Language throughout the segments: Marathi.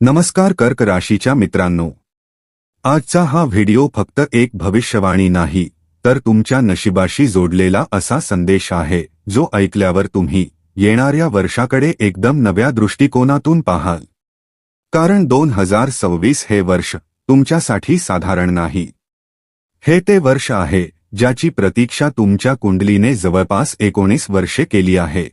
नमस्कार कर्क राशीच्या मित्रांनो. आजचा हा व्हिडिओ फक्त एक भविष्यवाणी नाही तर तुमच्या नशिबाशी जोडलेला असा संदेश आहे जो ऐकल्यावर तुम्ही येणाऱ्या वर्षाकडे एकदम नव्या दृष्टिकोनातून पाहाल. कारण दोन हजार सव्वीस हे वर्ष तुमच्यासाठी साधारण नाही. हे ते वर्ष आहे ज्याची प्रतीक्षा तुमच्या कुंडलीने जवळपास एकोणीस वर्षे केली आहे.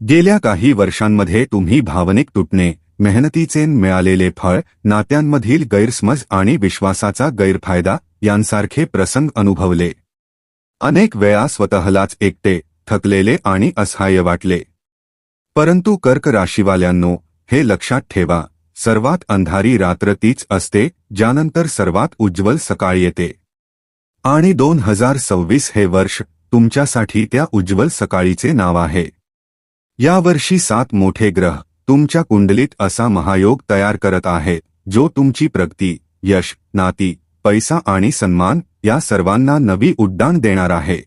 गेल्या काही वर्षांमध्ये तुम्ही भावनिक तुटणे मेहनतीचे मिळालेले फळ नात्यांमधील गैरसमज आणि विश्वासाचा गैरफायदा यांसारखे प्रसंग अनुभवले. अनेक वेळा स्वतःलाच एकटे थकलेले आणि असहाय्य वाटले. परंतु कर्क राशीवाल्यांनो हे लक्षात ठेवा सर्वात अंधारी रात्र तीच असते ज्यानंतर सर्वात उज्ज्वल सकाळ येते. आणि दोन हजार सव्वीस हे वर्ष तुमच्यासाठी त्या उज्ज्वल सकाळीचे नाव आहे. यावर्षी सात मोठे ग्रह तुमच्या कुंडलीत असा महायोग तयार करत आहे जो तुमची प्रगती यश नाती पैसा आणि सन्मान या सर्वांना नवी उड्डाण देणार आहे.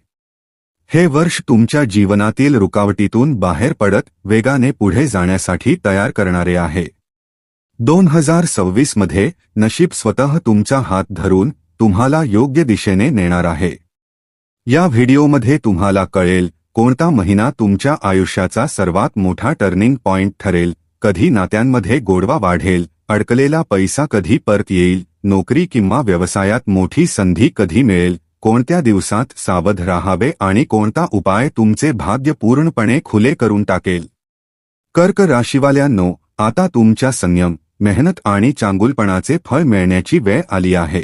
हे वर्ष तुमच्या जीवनातील रुकावटीतून बाहेर पडत वेगाने पुढे जाण्यासाठी तयार करणारे आहे. दोन हजार सव्वीसमध्ये नशीब स्वतः तुमचा हात धरून तुम्हाला योग्य दिशेने नेणार आहे. या व्हिडिओमध्ये तुम्हाला कळेल कोणता महिना तुमच्या आयुष्याचा सर्वात मोठा टर्निंग पॉइंट ठरेल? कधी नात्यांमध्ये गोडवा वाढेल? अडकलेला पैसा कधी परत येईल? नोकरी किंवा व्यवसायात मोठी संधी कधी मिळेल? कोणत्या दिवसात सावध राहावे आणि कोणता उपाय तुमचे भाग्य पूर्णपणे खुले करून टाकेल? कर्क राशीवाल्यांनो आता तुमच्या संयम मेहनत आणि चांगुलपणाचे फळ मिळण्याची वेळ आली आहे.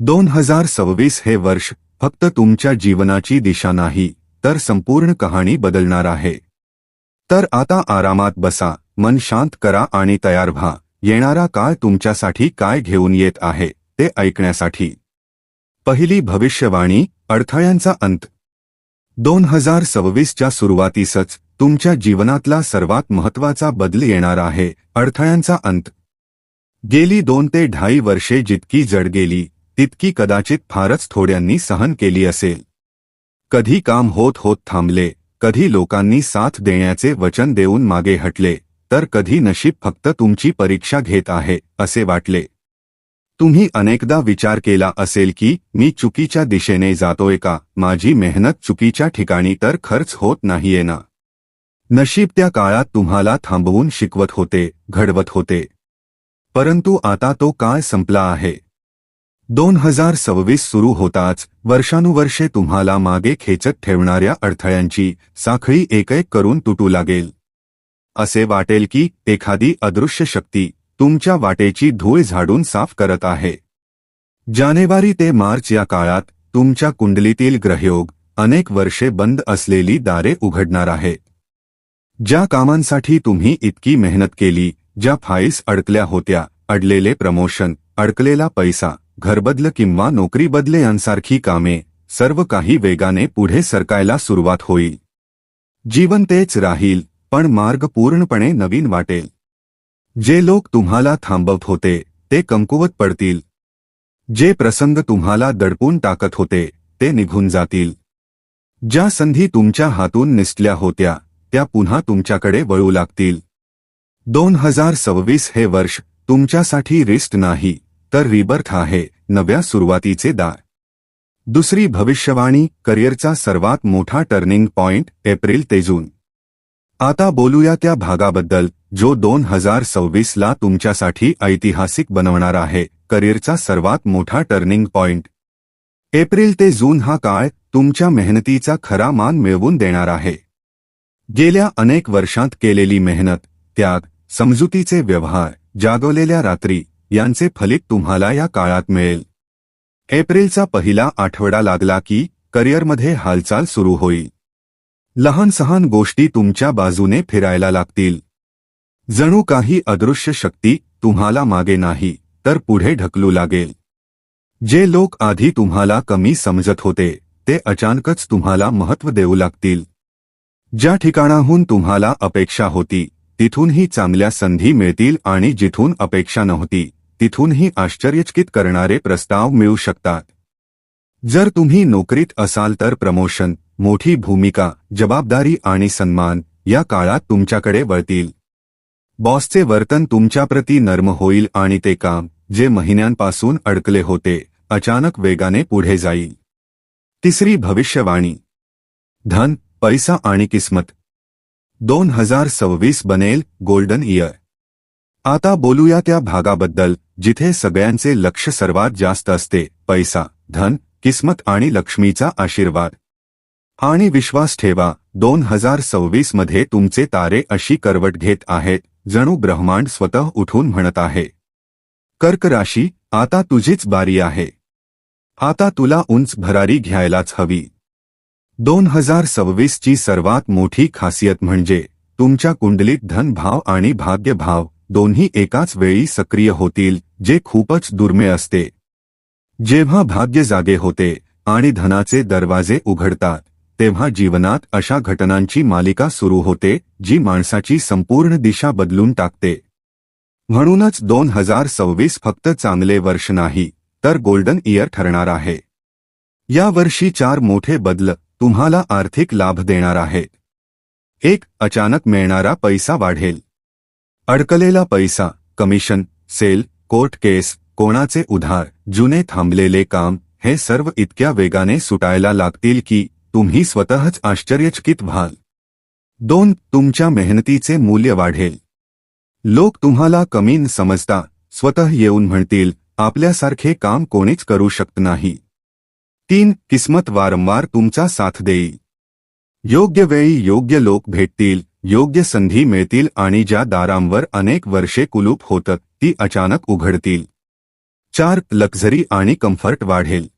दोन हजार सव्वीस हे वर्ष फक्त तुमच्या जीवनाची दिशा नाही. तर संपूर्ण कहाणी बदलणार आहे. तर आता आरामात बसा मन शांत करा आणि तयार व्हा. येणारा काळ तुमच्यासाठी काय घेऊन येत आहे ते ऐकण्यासाठी. पहिली भविष्यवाणी अडथळ्यांचा अंत. दोन हजार सव्वीसच्या सुरुवातीसच तुमच्या जीवनातला सर्वात महत्त्वाचा बदल येणार आहे अडथळ्यांचा अंत. गेली दोन ते ढाई वर्षे जितकी जड गेली तितकी कदाचित फारच थोड्यांनी सहन केली असेल. कधी काम होत होत थांबले कधी लोकांनी साथ देण्याचे वचन देऊन मागे हटले तर कधी नशीब फक्त तुमची परीक्षा घेत आहे असे वाटले. तुम्ही अनेकदा विचार केला असेल की मी चुकीच्या दिशेने जातोय का माझी मेहनत चुकीच्या ठिकाणी तर खर्च होत नाहीये ना. नशीब त्या काळात तुम्हाला थांबवून शिकवत होते घडवत होते. परंतु आता तो काळ संपला आहे. दोन हजार सव्वीस सुरू होताच वर्षानुवर्षे तुम्हाला मागे खेचत ठेवणाऱ्या अडथळ्यांची साखळी एक एक करून तुटू लागेल. असे वाटेल की एखादी अदृश्य शक्ती तुमच्या वाटेची धूळ झाडून साफ करत आहे. जानेवारी ते मार्च या काळात तुमच्या कुंडलीतील ग्रहयोग अनेक वर्षे बंद असलेली दारे उघडणार आहे. ज्या कामांसाठी तुम्ही इतकी मेहनत केली ज्या फाईल्स अडकल्या होत्या अडलेले प्रमोशन अडकलेला पैसा घरबदल किंवा नोकरी बदले यांसारखी कामे सर्व काही वेगाने पुढे सरकायला सुरुवात होईल. जीवन तेच राहील पण मार्ग पूर्णपणे नवीन वाटेल. जे लोक तुम्हाला थांबवत होते ते कमकुवत पडतील. जे प्रसंग तुम्हाला दडपून टाकत होते ते निघून जातील. ज्या संधी तुमच्या हातून निसटल्या होत्या त्या पुन्हा तुमच्याकडे वळू लागतील. दोन हजार सव्वीस हे वर्ष तुमच्यासाठी रिस्ट नाही. तर रिबर्थ आहे नव्या सुरुवातीचे दार. दुसरी भविष्यवाणी करिअरचा सर्वात मोठा टर्निंग पॉइंट एप्रिल ते जून. आता बोलूया त्या भागाबद्दल जो दोन हजार सव्वीसला तुमच्यासाठी ऐतिहासिक बनवणार आहे करिअरचा सर्वात मोठा टर्निंग पॉइंट. एप्रिल ते जून हा काळ तुमच्या मेहनतीचा खरा मान मिळवून देणार आहे. गेल्या अनेक वर्षांत केलेली मेहनत त्याग समजुतीचे व्यवहार जागवलेल्या रात्री यांचे फलित तुम्हाला या काळात मिळेल. एप्रिलचा पहिला आठवडा लागला की करिअरमध्ये हालचाल सुरू होईल. लहान सहान गोष्टी तुमच्या बाजूने फिरायला लागतील. जणू काही अदृश्य शक्ती तुम्हाला मागे नाही तर पुढे ढकलू लागेल. जे लोक आधी तुम्हाला कमी समजत होते ते अचानकच तुम्हाला महत्त्व देऊ लागतील. ज्या ठिकाणाहून तुम्हाला अपेक्षा होती तिथूनही चांगल्या संधी मिळतील आणि जिथून अपेक्षा नव्हती तिथूनही आश्चर्यचकित करणारे प्रस्ताव मिळू शकतात. जर तुम्ही नोकरीत असाल तर प्रमोशन मोठी भूमिका जबाबदारी आणि सन्मान या काळात तुमच्याकडे वळतील. बॉसचे वर्तन तुमच्याप्रती नर्म होईल आणि ते काम जे महिन्यांपासून अडकले होते अचानक वेगाने पुढे जाईल. तिसरी भविष्यवाणी. धन पैसा आणि किस्मत दोन हजार सव्वीस बनेल गोल्डन इयर. आता बोलूया त्या भागाबद्दल जिथे सगळ्यांचे लक्ष सर्वात जास्त असते पैसा धन किस्मत आणि लक्ष्मीचा आशीर्वाद. आणि विश्वास ठेवा दोन हजार सव्वीसमध्ये तुमचे तारे अशी करवट घेत आहेत जणू ब्रह्मांड स्वतः उठून म्हणत आहे. कर्क राशी आता तुझीच बारी आहे. आता तुला उंच भरारी घ्यायलाच हवी. दोन हजार सव्वीसची सर्वात मोठी खासियत म्हणजे तुमच्या कुंडलीत धनभाव आणि भाग्यभाव दोन्ही एकाच वेळी सक्रिय होतील जे खूपच दुर्मिळ असते. जेव्हा भाग्य जागे होते आणि धनाचे दरवाजे उघडतात तेव्हा जीवनात अशा घटनांची मालिका सुरू होते जी माणसाची संपूर्ण दिशा बदलून टाकते. म्हणूनच दोन हजार सव्वीस फक्त चांगले वर्ष नाही तर गोल्डन इयर ठरणार आहे. या वर्षी चार मोठे बदल तुम्हाला आर्थिक लाभ देणार आहेत एक अचानक मिळणारा पैसा वाढेल. अडकलेला पैसा कमिशन सेल कोर्ट केस कोणाचे उधार जुने थांबलेले काम हे सर्व इतक्या वेगाने सुटायला लागतील की तुम्ही स्वतःच आश्चर्यचकित व्हाल. दोन तुमच्या मेहनतीचे मूल्य वाढेल. लोक तुम्हाला कमीन समजता स्वतः येऊन म्हणतील आपल्यासारखे काम कोणीच करू शकत नाही. तीन किस्मत वारंवार तुमचा साथ देईल योग्य वेळी योग्य लोक भेटतील योग्य संधी मिळतील आणि ज्या दारांवर अनेक वर्षे कुलूप होतं ती अचानक उघडतील. चार लक्झरी आणि कम्फर्ट वाढेल.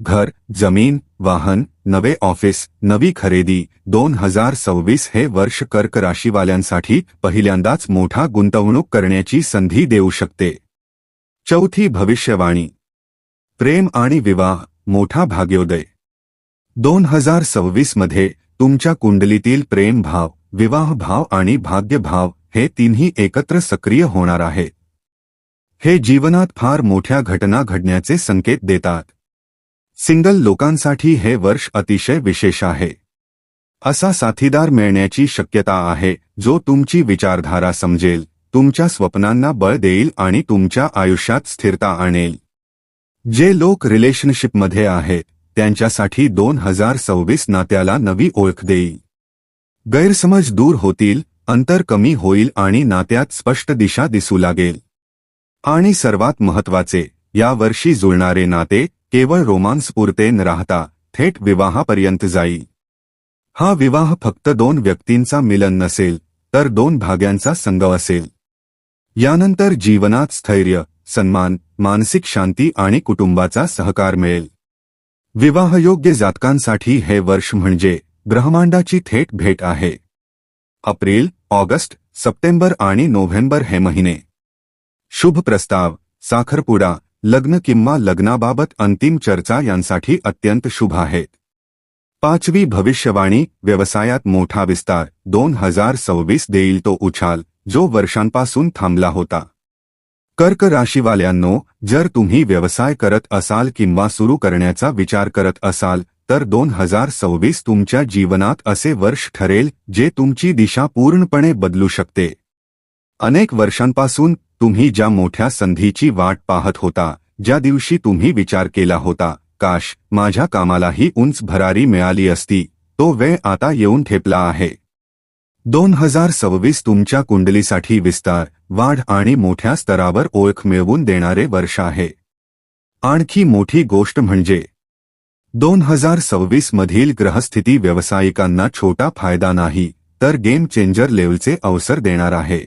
घर जमीन वाहन नवे ऑफिस नवी खरेदी दोन हजार सव्वीस हे वर्ष कर्क राशीवाल्यांसाठी पहिल्यांदाच मोठा गुंतवणूक करण्याची संधी देऊ शकते. चौथी भविष्यवाणी. प्रेम आणि विवाह. मोठा भाग्योदय. दोन हजार सव्वीसमध्ये तुमच्या कुंडलीतील प्रेम भाव विवाह भाव आणि भाग्यभाव हे तिन्ही एकत्र सक्रिय होणार आहेत. हे जीवनात फार मोठ्या घटना घडण्याचे संकेत देतात. सिंगल लोकांसाठी हे वर्ष अतिशय विशेष आहे. असा साथीदार मिळण्याची शक्यता आहे जो तुमची विचारधारा समजेल तुमच्या स्वप्नांना बळ देईल आणि तुमच्या आयुष्यात स्थिरता आणेल. जे लोक रिलेशनशिपमध्ये आहेत त्यांच्यासाठी दोन हजार सव्वीस नात्याला नवी ओळख देईल. गैरसमज दूर होतील अंतर कमी होईल आणि नात्यात स्पष्ट दिशा दिसू लागेल. आणि सर्वात महत्त्वाचे या वर्षी जुळणारे नाते केवळ रोमांस पुरते न राहता थेट विवाहापर्यंत जाईल. हा विवाह फक्त दोन व्यक्तींचा मिलन नसेल तर दोन भाग्यांचा संग असेल. यानंतर जीवनात स्थैर्य सन्मान मानसिक शांती आणि कुटुंबाचा सहकार मिळेल. विवाहयोग्य जातकांसाठी हे वर्ष म्हणजे ब्रह्मांडाची थेट भेट आहे. एप्रिल ऑगस्ट सप्टेंबर आणि नोव्हेंबर हे महिने. शुभ प्रस्ताव साखरपुडा लग्न किंवा लग्नाबाबत अंतिम चर्चा यांसाठी अत्यंत शुभ आहेत. पाचवी भविष्यवाणी व्यवसायात मोठा विस्तार दोन हजार सव्वीस देईल तो उछाल जो वर्षांपासून थांबला होता. कर्क राशीवाल्यांनो जर तुम्ही व्यवसाय करत असाल किंवा सुरू करण्याचा विचार करत असाल तर दोन हजार सव्वीस तुमच्या जीवनात असे वर्ष ठरेल जे तुमची दिशा पूर्णपणे बदलू शकते. अनेक वर्षांपासून तुम्ही ज्या मोठ्या संधीची वाट पाहत होता ज्या दिवशी तुम्ही विचार केला होता काश माझ्या कामालाही उंच भरारी मिळाली असती तो वेळ आता येऊन ठेपला आहे. दोन हजार सव्वीस तुमच्या कुंडलीसाठी विस्तार वाढ आणि मोठ्या स्तरावर ओळख मिळवून देणारे वर्ष आहे. आणखी मोठी गोष्ट म्हणजे दोन हजार सव्वीस मधील ग्रहस्थिती व्यावसायिकांना छोटा फायदा नाही तर गेम चेंजर लेवलचे अवसर देणार आहे.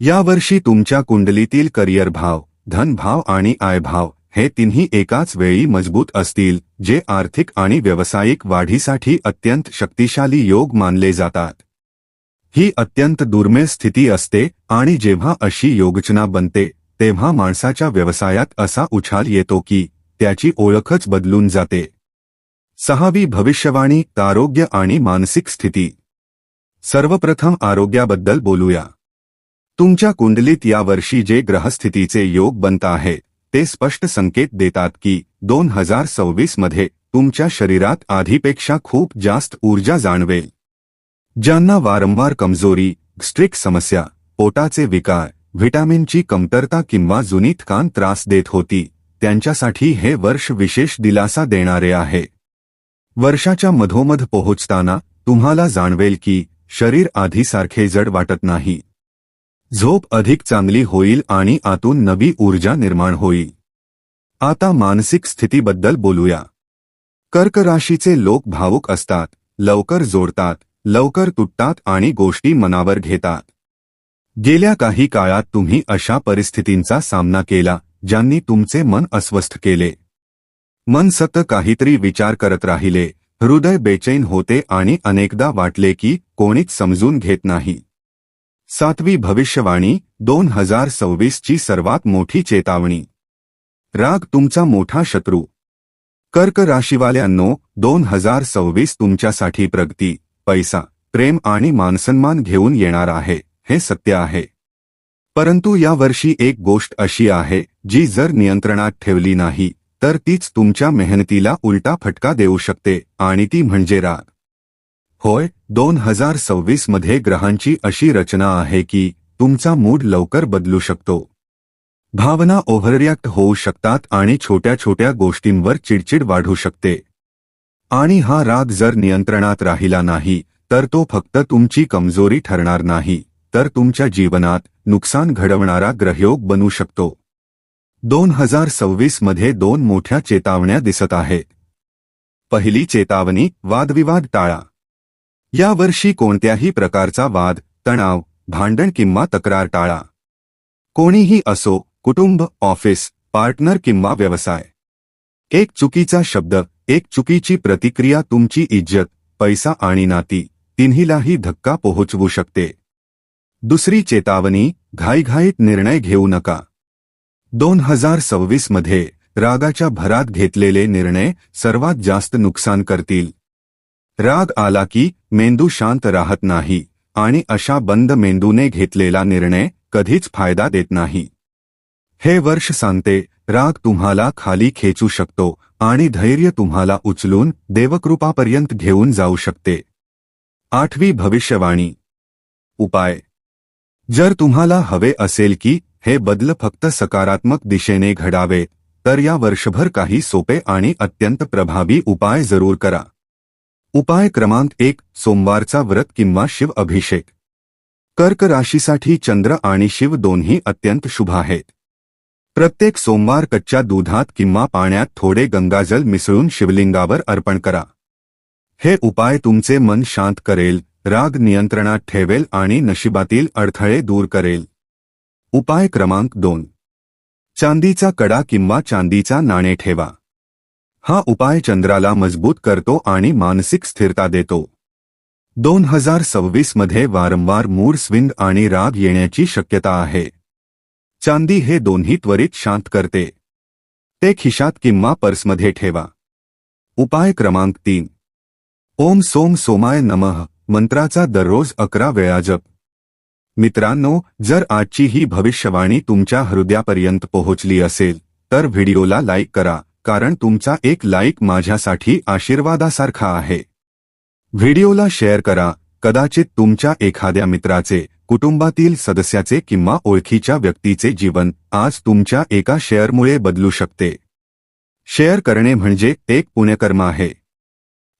यावर्षी तुमच्या कुंडलीतील करिअर भाव धनभाव आणि आयभाव हे तिन्ही एकाच वेळी मजबूत असतील जे आर्थिक आणि व्यावसायिक वाढीसाठी अत्यंत शक्तिशाली योग मानले जातात. ही अत्यंत दुर्मिळ स्थिती असते आणि जेव्हा अशी योगचना बनते तेव्हा माणसाच्या व्यवसायात असा उछाल येतो की त्याची ओळखच बदलून जाते. सहावी भविष्यवाणी आरोग्य आणि मानसिक स्थिती. सर्वप्रथम आरोग्याबद्दल बोलूया. तुमच्या कुंडलीत यावर्षी जे ग्रहस्थितीचे योग बनत आहे ते स्पष्ट संकेत देतात की दोन हजार सव्वीसमध्ये तुमच्या शरीरात आधीपेक्षा खूप जास्त ऊर्जा जाणवेल. ज्यांना वारंवार कमजोरी स्ट्रिक समस्या पोटाचे विकार व्हिटॅमिनची कमतरता किंवा जुनीत कान त्रास देत होती त्यांच्यासाठी हे वर्ष विशेष दिलासा देणारे आहे. वर्षाच्या मधोमध पोहोचताना तुम्हाला जाणवेल की शरीर आधीसारखे जड वाटत नाही. झोप अधिक चांगली होईल आणि आतून नवी ऊर्जा निर्माण होईल. आता मानसिक स्थितीबद्दल बोलूया. कर्क राशीचे लोक भावुक असतात लवकर जोडतात लवकर तुटतात आणि गोष्टी मनावर घेतात. गेल्या काही काळात तुम्ही अशा परिस्थितींचा सामना केला ज्यांनी तुमचे मन अस्वस्थ केले. मन सतत काहीतरी विचार करत राहिले हृदय बेचैन होते आणि अनेकदा वाटले की कोणीच समजून घेत नाही. सातवी भविष्यवाणी दोन हजार सव्वीसची सर्वात मोठी चेतावणी. राग तुमचा मोठा शत्रू. कर्क राशीवाल्यांनो दोन हजार सव्वीस तुमच्यासाठी प्रगती. पैसा प्रेम आणि मानसन्मान घेऊन येणार आहे हे सत्य आहे. परंतु या वर्षी एक गोष्ट अशी आहे जी जर नियंत्रणात ठेवली नाही तर तीच तुमच्या मेहनतीला उलटा फटका देऊ शकते आणि ती म्हणजे राग. होय दोन हजार सव्वीसमध्ये ग्रहांची अशी रचना आहे की तुमचा मूड लवकर बदलू शकतो. भावना ओव्हररिॲक्ट होऊ शकतात आणि छोट्या छोट्या गोष्टींवर चिडचिड वाढू शकते आणि हा राग जर नियंत्रणात राहिला नाही तर तो फक्त तुमची कमजोरी ठरणार नाही तर तुमच्या जीवनात नुकसान घडवणारा ग्रहयोग बनू शकतो. दोन हजार सव्वीसमध्ये दोन मोठ्या चेतावण्या दिसत आहेत पहिली चेतावणी वादविवाद टाळा. या वर्षी कोणत्याही प्रकारचा वाद तणाव भांडण किंवा तक्रार टाळा. कोणीही असो कुटुंब ऑफिस पार्टनर किंवा व्यवसाय. एक चुकीचा शब्द एक चुकीची प्रतिक्रिया तुमची इज्जत पैसा आणि नाती तिन्हीलाही धक्का पोहोचवू शकते. दुसरी चेतावणी घाईघाईत निर्णय घेऊ नका. दोन हजार सव्वीसमध्ये रागाच्या भरात घेतलेले निर्णय सर्वात जास्त नुकसान करतील. राग आला की मेंदू शांत राहत नाही आणि अशा बंद मेंदूने घेतलेला निर्णय कधीच फायदा देत नाही. हे वर्ष सांगते राग तुम्हाला खाली खेचू शकतो आणि धैर्य तुम्हाला उचलून देवकृपापर्यंत घेऊन जाऊ शकते. आठवी भविष्यवाणी. उपाय. जर तुम्हाला हवे असेल की हे बदल फक्त सकारात्मक दिशेने घडावे, तर या वर्षभर काही सोपे आणि अत्यंत प्रभावी उपाय ज़रूर करा. उपाय क्रमांक एक, सोमवारचा व्रत किंवा शिव अभिषेक. कर्क राशीसाठी चंद्र आणि शिव दोन्ही अत्यंत शुभ आहेत. प्रत्येक सोमवार कच्च्या दुधात किंवा पाण्यात थोडे गंगाजल मिसळून शिवलिंगावर अर्पण करा. हे उपाय तुमचे मन शांत करेल राग नियंत्रणात ठेवेल आणि नशिबातील अडथळे दूर करेल. उपाय क्रमांक दोन. चांदीचा कडा किंवा चांदीचा नाणे ठेवा. हा उपाय चंद्राला मजबूत करतो आणि मानसिक स्थिरता देतो. दोन हजार सव्वीसमध्ये वारंवार मूड स्विंग आणि राग येण्याची शक्यता आहे. चांदी हे दोन्ही त्वरित शांत करते. ते खिशात किंवा पर्समध्ये ठेवा. उपाय क्रमांक तीन. ओम सोम सोमाय नमः मंत्राचा दररोज अकरा वेळा जप. मित्रांनो जर आजची ही भविष्यवाणी तुमच्या हृदयापर्यंत पोहोचली असेल तर व्हिडिओला लाईक करा कारण तुमचा एक लाईक माझ्यासाठी आशीर्वादासारखा आहे. व्हिडिओला शेअर करा कदाचित तुमच्या एखाद्या मित्राचे कुटुंबातील सदस्याचे किंवा ओळखीच्या व्यक्तीचे जीवन आज तुमच्या एका शेअरमुळे बदलू शकते. शेअर करणे म्हणजे एक पुण्यकर्म आहे.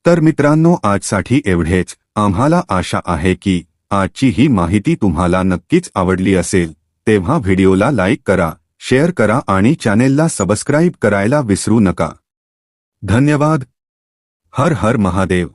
तर मित्रांनो आजसाठी एवढेच. आम्हाला आशा आहे की आजची ही माहिती तुम्हाला नक्कीच आवडली असेल. तेव्हा व्हिडिओला लाईक करा शेअर करा आणि चॅनेलला सबस्क्राईब करायला विसरू नका. धन्यवाद. हर हर महादेव.